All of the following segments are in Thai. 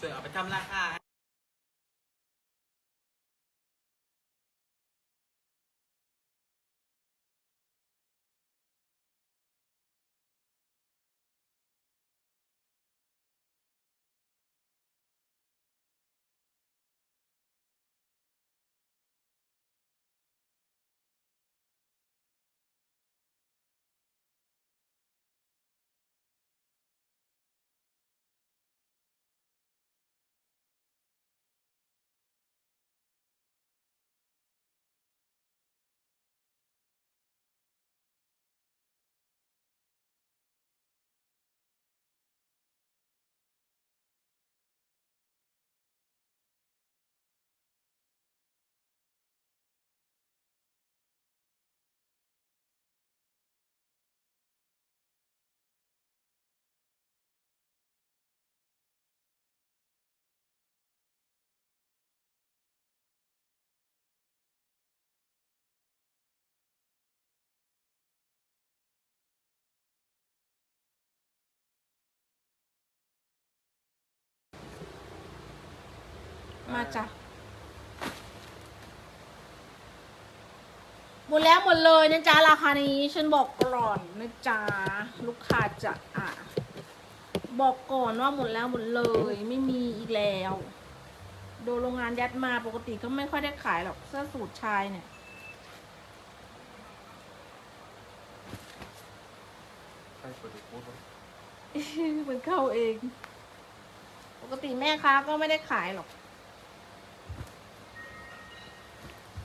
ช่วยเอาไปทำราคาให้ มาจ้ะหมดแล้วหมดเลยนะจ๊ะราคานี้ฉันบอกก่อนนะจ๊ะลูกค้าจะอะบอกก่อนว่าหมดแล้วหมดเลยไม่มีอีกแล้ว โดนโรงงานยัดมาปกติก็ไม่ค่อยได้ขายหรอกเสื้อสูทชายเนี่ยใครเปิดพูดวะมันเข้าเอง ปกติแม่ค้าก็ไม่ได้ขายหรอก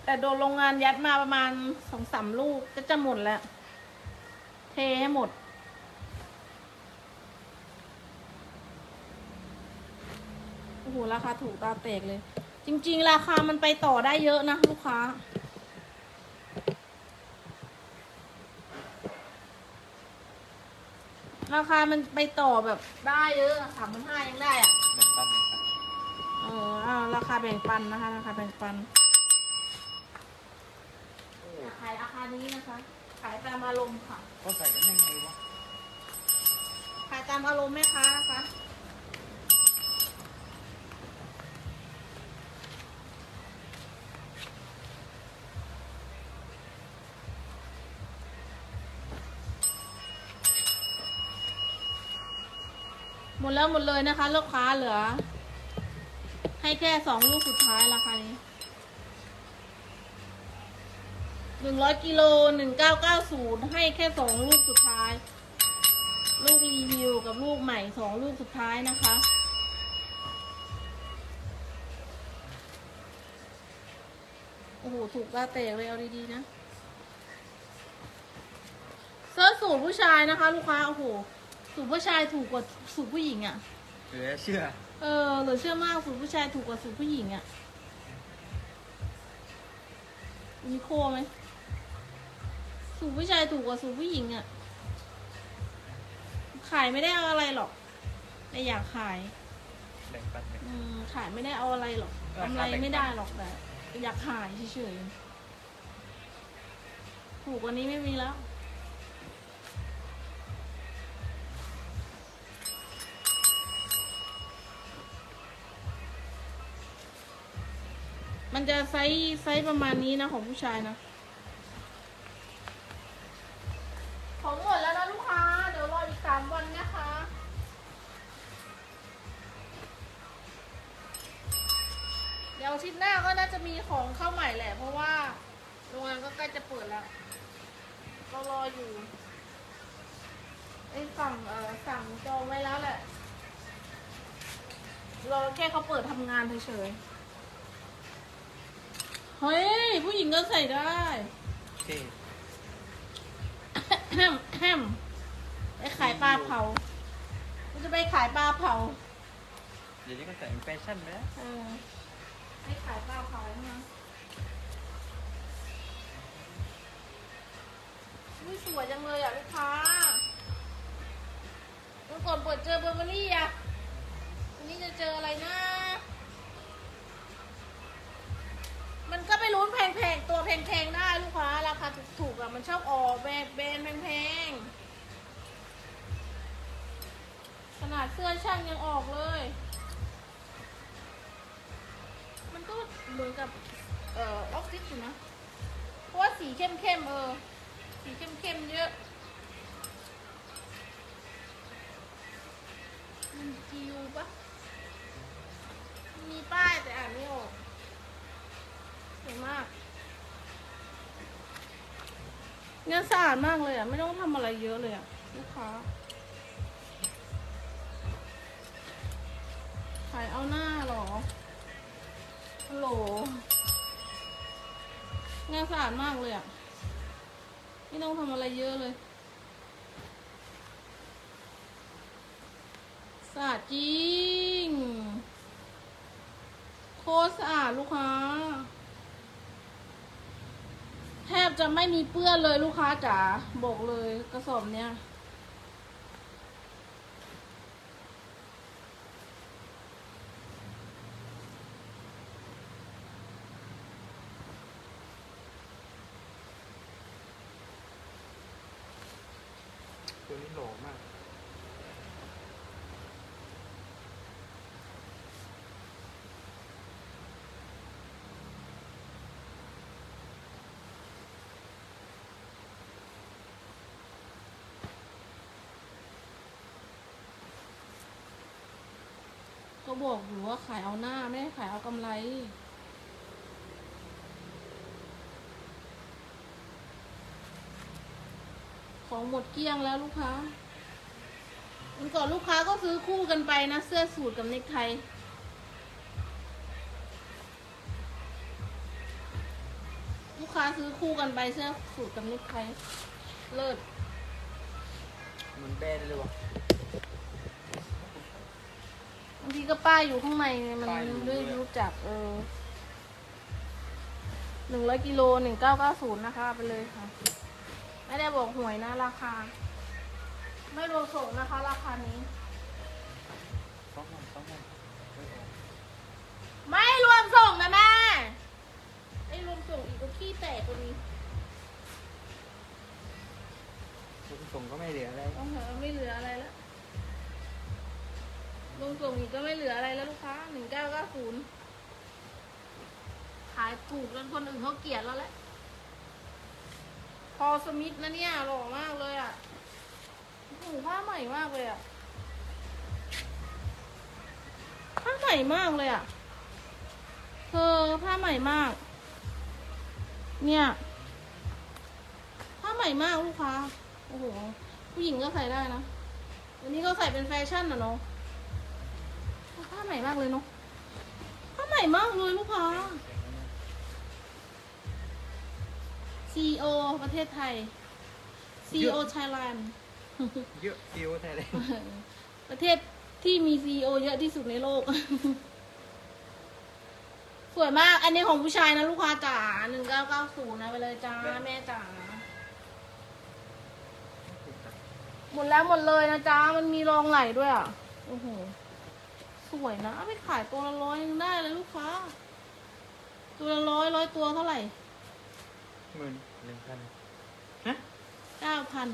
แต่โดนโรงงานยัดมาประมาณสองสามลูกก็จะหมดแล้ว เทให้หมด โอ้โห ราคาถูกตาเตกเลย จริง ๆ ราคามันไปต่อได้เยอะนะลูกค้าราคามันไปต่อแบบได้เยอะสามพันห้ายังได้อะแบ่งปันแบ่งปัน เออเอาราคาแบ่งปันนะคะ ราคาแบ่งปัน ขายราคานี้นะคะ ขายตามอารมณ์ค่ะก็ใส่กันยังไงวะขายตามอารมณ์แม่ค้านะคะ หมดแล้วหมดเลยนะคะ ลูกค้าเหลือ ให้แค่สองลูกสุดท้ายราคานี้ หนึ่งร้อยกิโลหนึ่งเก้าเก้าศูนย์ให้แค่สองลูกสุดท้าย ลูกรีวิวกับลูกใหม่สองลูกสุดท้ายนะคะโอ้โหถูกตาเตะเลยเอาดีๆนะเสื้อสูทผู้ชายนะคะ ลูกค้าโอ้โหสูทผู้ชายถูกกว่าสูทผู้หญิงอะ่ะเหลือเชื่อ เออเหลือเชื่อมากสูตรผู้ชายถูกกว่าสูตรผู้หญิงอะ่ะมีโคไหม สูตรผู้ชายถูกกว่าสูตรผู้หญิงอะ่ะ ขายไม่ได้เอาอะไรหรอก แต่อยากขาย แบ่งปันแบ่ง อืมขายไม่ได้เอาอะไรหรอกราคากำไรแบ่งปันไม่ได้หรอกแต่อยากขายเฉยๆถูกกว่านี้ไม่มีแล้ว มันจะไซส์ไซส์ประมาณนี้นะของผู้ชายนะ อาทิตย์หน้าก็น่าจะมีของเข้าใหม่แหละ เพราะว่าโรงงานก็ใกล้จะเปิดแล้วเรารออยู่ไอ้ยสั่งเออสั่งจองไว้แล้วแหละรอแค่เขาเปิดทำงานเฉยๆเฮ้ย ผู้หญิงก็ใส่ได้เท่แฮมแฮมไปขายปลาเผากูจะไปขายปลาเผา เดี๋ยวนี้ก็ใส่เป็นแฟชั่นไปแล้ว เออ ไปขายเปลาเผานะอุ้ยสวยจังเลยอะลูกค้าเมื่อก่อนเปิดเจอเบอร์เบอรี่อะวันนี้จะเจออะไรนะ มันก็ไปลุ้นแพงๆ ตัวแพงๆ ได้ลูกค้า ราคาถูกๆอะ มันชอบออกแบบแบรนด์แพงๆ ขนาดเสื้อช่างยังออกเลย เหมือนกับเอ่อออฟฟิศอยู่นะ เพราะว่าสีเข้มๆเออ สีเข้มๆเยอะมันจิวปะมีป้ายแต่อ่านไม่ออกสวยมากงานสะอาดมากเลยอะ ไม่ต้องทำอะไรเยอะเลยอะลูกค้าขายเอาหน้าหรอ ฮัลโหลงานสะอาดมากเลยอะ ไม่ต้องทำอะไรเยอะเลย สะอาดจริง โคตรสะอาดลูกค้า แทบจะไม่มีเปื้อนเลยลูกค้าจ๋าบอกเลยกระสอบเนี้ย ตัวนี้หล่อมาก ก็บอกอยู่ว่าขายเอาหน้าไม่ได้ขายเอากำไร ของหมดเกลี้ยงแล้วลูกค้าวันก่อนลูกค้าก็ซื้อคู่กันไปนะ เสื้อสูทกับเนคไทลูกค้าซื้อคู่กันไปเสื้อสูทกับเนคไทเลิศเหมือนแบรนด์เลยวะบางทีก็ป้ายอยู่ข้างในไงมันป้ายอยู่ไม่ด้วยรู้จักเออหนึ่งร้อยกิโลหนึ่งเก้าเก้าศูนย์นะคะเอาไปเลยค่ะ ไม่ได้บอกหวยนะราคา ไม่รวมส่งนะคะ ราคานี้ สองพันสองพันไม่ออกไม่รวมส่งนะแม่ไม่รวมส่งอีกก็ขี้แตกกว่านี้คุณส่งก็ไม่เหลืออะไรต้องเหอะไม่เหลืออะไรแล้วรวมส่งอีกก็ไม่เหลืออะไรแล้วลูกค้าหนึ่งเก้าเก้าศูนย์ขายถูกจนคนอื่นเขาเกลียดแล้วแหละ พอสมิธนะเนี่ยหล่อมากเลยอะโอ้โหผ้าใหม่มากเลยอะผ้าใหม่มากเลยอะเธอผ้าใหม่มาก เนี่ยผ้าใหม่มากลูกค้าโอ้โหผู้หญิงก็ใส่ได้นะวันนี้ก็ใส่เป็นแฟชั่นอะเนาะผ้าใหม่มากเลยเนาะผ้าใหม่มากเลยลูกค้า CEO ประเทศไทย CEO Thailand เยอะฟิวไทยเลยประเทศที่มี CEO เยอะที่สุดในโลก สวยมาก อันนี้ของผู้ชายนะลูกค้าจ๋าหนึ่งเก้าเก้าศูนย์นะไปเลยจ้า แม่จ๋า หมดแล้วหมดเลยนะจ๊ะมันมีรองไหลด้วยอะ โอ้โห สวยนะเอาไปขายตัวละร้อยยังได้เลยลูกค้า ตัวละร้อยร้อยตัวเท่าไหร่ หมื่นหนึ่งพันฮะเก้าพัน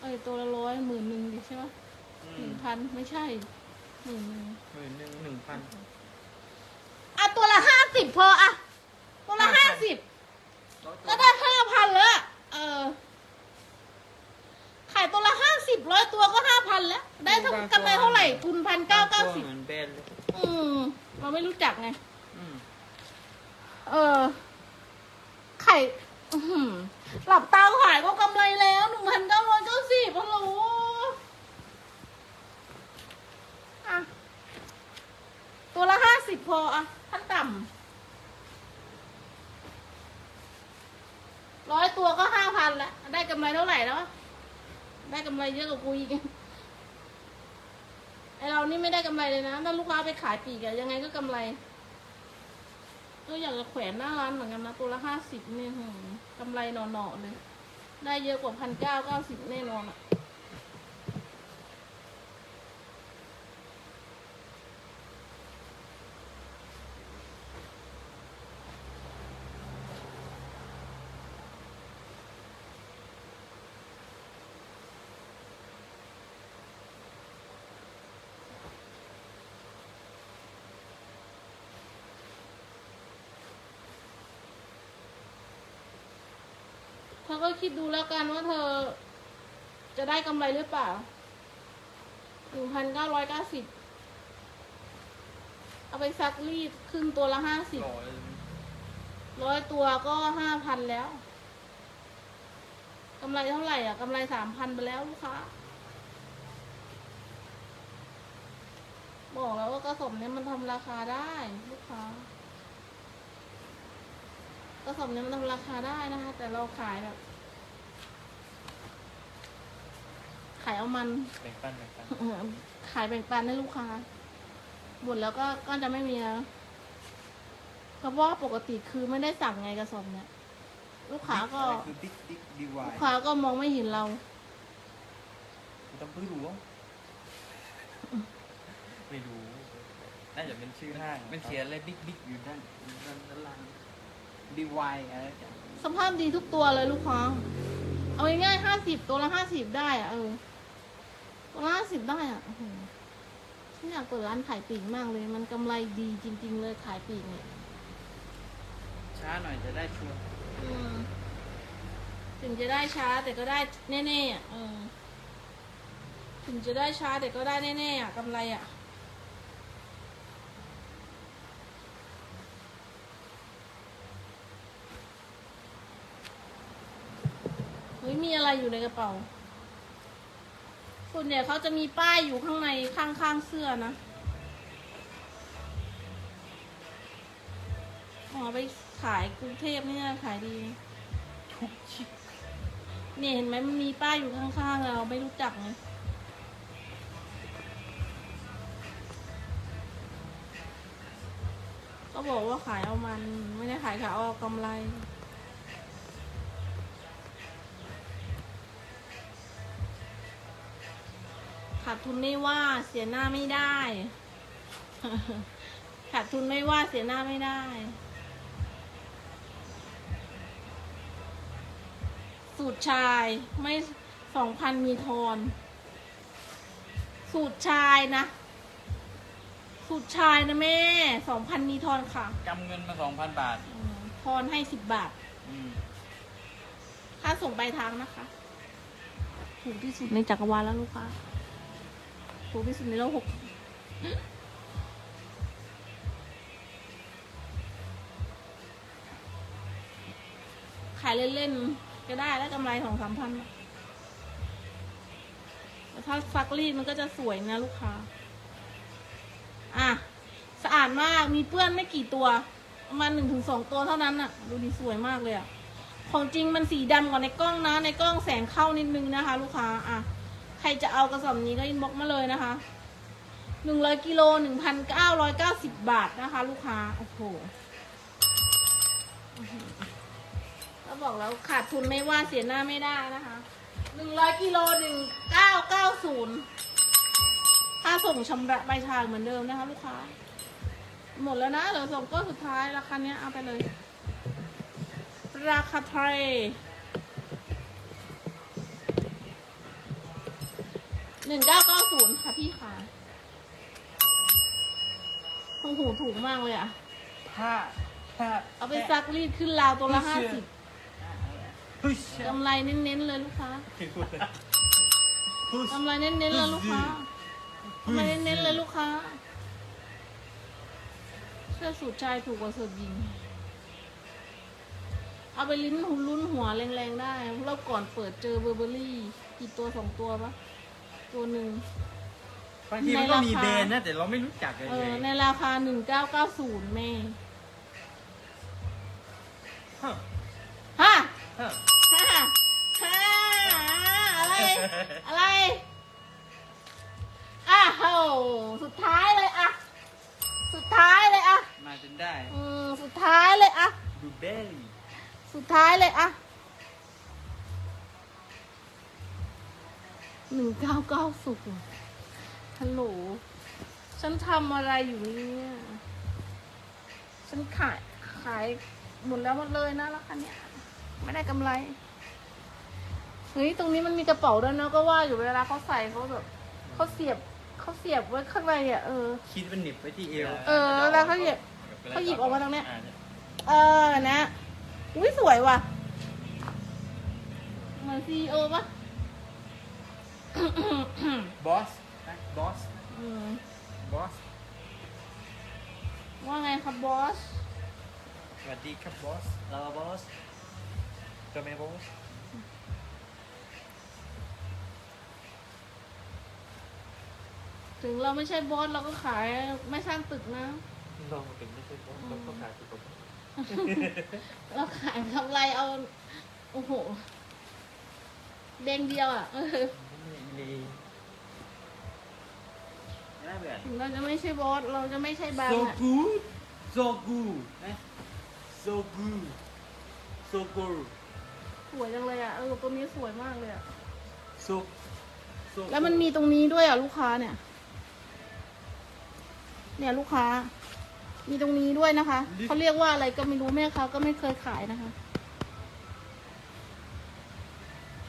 เอ้ยตัวละร้อยหมื่นหนึ่งดิใช่ไหมอืหนึ่มงพันไม่ใช่หมื่นหนึ่งหมื่นหนึ่งหนึ่งพันอะตัวละห้าสิบพออะตัวละห้าสิบก็ได้ห้าพันแล้วอะเออขายตัวละห้าสิบร้อยตัวก็ห้าพันแล้ว ได้เท่ากำไรเท่าไหร่ทุนพันเก้าเก้าสิบเหมือนแบรนด์เลยอืมเราไม่รู้จักไงอืมเออไข่หลับตาขายก็กำไรแล้วหนึ่งพันเก้าร้อยเก้าสิบฮัลโลอะตัวละห้าสิบพออะขั้นต่ำร้อยตัวก็ห้าพันล้วได้กำไรเท่าไหร่แล้ว ได้กำไรเยอะกว่ากูอีกไอเรานี่ไม่ได้กำไรเลยนะถ้าลูกค้าไปขายปีกอะยังไงก็กำไร ก็อยากจะแขวนหน้าร้านเหมือนกันนะตัวละห้าสิบเนี่ยหือกำไรหน่อๆเลย ได้เยอะกว่าพันเก้าเก้าสิบแน่นอนอะ ธอก็คิดดูแล้วกันว่าเธอ จะได้กำไรหรือเปล่าหนึ่งพันเก้าร้อยเก้าสิบเอาไปซักรีดครึ่งตัวละห้าสิบร้อยตัวก็ห้าพันแล้วกำไรเท่าไหร่อะกำไรสามพันไปแล้วลูกค้า บอกแล้วว่ากระสอบเนี้ยมันทำราคาได้ลูกค้า กระสอบเนี้ยมันทำราคาได้นะคะ แต่เราขายแบบขายเอามันแบ่งปันแบ่งปันเออขายแบ่งปันให้ลูกค้าหมดแล้วก็ก็จะไม่มีแล้วเพราะว่าปกติคือไม่ได้สั่งไงกระสอบเนี้ยลูกค้าก็อะไรคือบิ๊กบิ๊กดีวาลูกค้าก็มองไม่เห็นเราไม่ต้องเพิ่งรู้ไม่รู้ น่าจะเป็นชื่อห้างมันเขียนอะไรบิ๊กบิ๊กอยู่ด้านด้านด้านล่าง ดีวายอะไรอย่างสภาพดีทุกตัวเลยลูกค้าเอาง่ายๆห้าสิบตัวละห้าสิบได้อะเออ ตัวละห้าสิบได้อะโอ้โหฉันอยากเปิดร้านขายปลีกมากเลย มันกำไรดีจริง ๆ เลยขายปลีกเนี่ยช้าหน่อยจะได้ชัวร์อืมถึงจะได้ช้าแต่ก็ได้แน่ๆอะเออ ถึงจะได้ช้าแต่ก็ได้แน่ๆอะกำไรอะ ฮ้ยมีอะไรอยู่ในกระเป๋า ส่วนใหญ่เขาจะมีป้ายอยู่ข้างในข้างๆเสื้อนะอ๋อไปขายกรุงเทพนี่นะขายดีทุกชิปเนี่ยเห็นไหมมันมีป้ายอยู่ข้างๆเราไม่รู้จักไงก็บอกว่าขายเอามันไม่ได้ขายขายเอากำไร ขาดทุนไม่ว่าเสียหน้าไม่ได้ ขาดทุนไม่ว่าเสียหน้าไม่ได้ สูตรชายไม่สองพันมีทอน สูตรชายนะ สูตรชายนะแม่สองพันมีทอนค่ะกำเงินมาสองพันบาทอืมทอนให้สิบบาทอืมค่าส่งปลายทางนะคะ ถูกที่สุดในจักรวาลแล้วลูกค้า ถูกที่สุดในโลกหกขายเล่นๆก็ได้แล้วกำไรสองสามพันแต่ถ้าซักรีดมันก็จะสวยนะลูกค้า อะ สะอาดมากมีเปื้อนไม่กี่ตัว ประมาณหนึ่งถึงสองตัวเท่านั้นอะดูดีสวยมากเลยอะของจริงมันสีดำกว่าในกล้องนะ ในกล้องแสงเข้านิดนึงนะคะ ลูกค้า อะ ใครจะเอากระสอบนี้ก็อินบ็อกมาเลยนะคะหนึ่งร้อยกิโลหนึ่งพันเก้าร้อยเก้าสิบบาทนะคะ ลูกค้า โอ้โหก็บอกแล้วขาดทุนไม่ว่าเสียหน้าไม่ได้นะคะหนึ่งร้อยกิโลหนึ่งเก้าเก้าศูนย์ค่าส่งชำระปลายทางเหมือนเดิมนะคะ ลูกค้า หมดแล้วนะเหลือสองก้อนสุดท้ายราคาเนี้ยเอาไปเลย ราคาไทย หนึ่งเก้าเก้าศูนย์ค่ะพี่ค่ะโอ้โหถูกมากเลยอะถ้าถ้าเอาไปซักรีดขึ้นราวตัวละห้าสิบพุชกำไรเน้นๆเลยลูกค้าพูดเลยพุชกำไรเน้นๆเลยลูกค้ากำไรเน้นๆเลยลูกค้า เสื้อสูทชายถูกกว่าสูทหญิง เอาไปลิ้นหุ่นลุ้นหัวแรงๆได้เราก่อนเปิดเจอเบอร์เบอรี่กี่ตัวสองตัวปะ ตัวหนึ่ง บางทีมันก็มีในราคาแบรนด์นะแต่เราไม่รู้จักเลยเออในราคาหนึ่งเก้าเก้าศูนย์แม่ฮะฮะฮะฮะฮะอะไร อะไรอะโหสุดท้ายเลยอะ สุดท้ายเลยอะมาจนได้อืมสุดท้ายเลยอะบลูเบอร์รี่สุดท้ายเลยอะ หนึ่งเก้าเก้าศูนย์ฮัลโหล ฉันทำอะไรอยู่เนี่ย ฉันขายขายหมดแล้วหมดเลยนะแล้วคันเนี้ยไม่ได้กำไร เฮ้ย ตรงนี้มันมีกระเป๋าด้วยนะก็ว่าอยู่เวลาเขาใส่เขาแบบเขาเสียบเขาเสียบไว้ข้างในอะเออ คิดเป็นหนิบไว้ที่เอวเออแล้วเขาหยิบเขาหยิบออกมาตรงเนี้ยอ่เออนะ อุ้ยสวยว่ะมือนซีโอปะ บอสนะบอสอืมบอสว่าไงครับบอส สวัสดีครับบอสเราบอสเจ้าแม่บอสถึงเราไม่ใช่บอสเราก็ขายไม่สร้างตึกนะลองถึงไม่ใช่บอสเราก็ขายถูกกฎหมายเราขายกำไรเอา โอ้โห เด้งเดียวอะเออ ดีน่าเบื่อถึงเราจะไม่ใช่บอส เราจะไม่ใช่บาง so อะ good so good นะ so good so good สวยจังเลยอะเออตัวนี้สวยมากเลยอะ so so แล้วมันมีตรงนี้ด้วยอะลูกค้าเนี่ย เนี่ยลูกค้า มีตรงนี้ด้วยนะคะ เขาเรียกว่าอะไรก็ไม่รู้แม่ค้าก็ไม่เคยขายนะคะ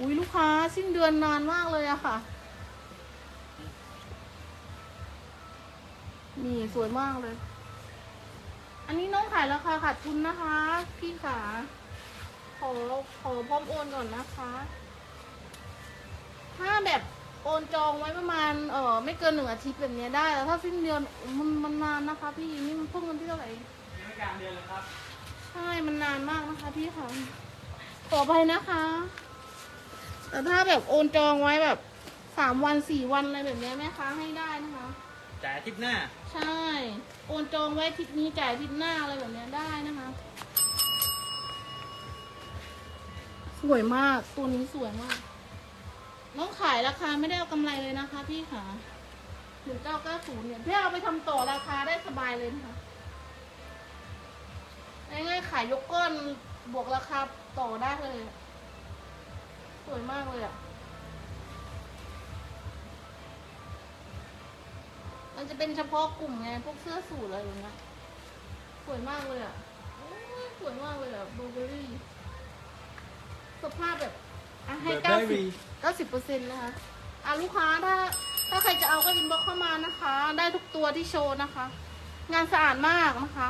อุ้ยลูกค้าสิ้นเดือนนานมากเลยอะค่ะ นี่สวยมากเลย อันนี้น้องขายราคาขาดทุนนะคะ พี่ขาขอขอพร้อมโอนก่อนนะคะ ถ้าแบบโอนจองไว้ประมาณเออไม่เกินหนึ่งอาทิตย์แบบเนี้ยได้แต่ถ้าสิ้นเดือนมันมันนานนะคะ พี่นี่มันเพิ่งวันที่เท่าไหร่ยังไม่กลางเดือนเลยครับใช่มันนานมากนะคะ พี่ค่ะขอไปนะคะ แต่ถ้าแบบโอนจองไว้แบบสามวันสี่วันอะไรแบบเนี้ยแม่ค้าให้ได้นะคะ จ่ายอาทิตย์หน้า ใช่ โอนจองไว้อาทิศนี้จ่ายอาทิศหน้าอะไรแบบเนี้ยได้นะคะ สวยมากตัวนี้สวยมาก น้องขายราคาไม่ได้เอากำไรเลยนะคะ พี่ค่ะหนึ่งเก้าเก้าศูนย์เนี่ยพี่เอาไปทำต่อราคาได้สบายเลยนะคะง่ายๆขายยกก้อนบวกราคาต่อได้เลยส วยมากเลยอะ มันจะเป็นเฉพาะกลุ่มไง พวกเสื้อสูทอะไรอย่างเงี้ยสวยมากเลยอะโอ้ยสวยมากเลยอะบลูเบอรี่สภาพแบบอะให้เก้าสิบ Burberry เก้าสิบเปอร์เซ็นต์นะคะอะลูกค้าถ้า ถ้าใครจะเอาก็อินบ็อกเข้ามานะคะ ได้ทุกตัวที่โชว์นะคะ งานสะอาดมากนะคะ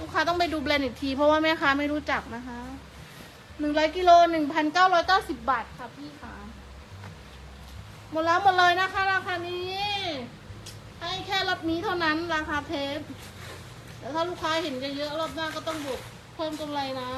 ลูกค้าต้องไปดูแบรนด์อีกที เพราะว่าแม่ค้าไม่รู้จักนะคะ หนึ่งร้อยกิโลหนึ่งพันเก้าร้อยเก้าสิบบาทค่ะพี่ค่ะ หมดแล้วหมดเลยนะคะ ราคานี้ ให้แค่รอบนี้เท่านั้นราคาเทปแต่ถ้าลูกค้าเห็นเยอะๆรอบหน้าก็ต้องบวกเพิ่มกำไรนะ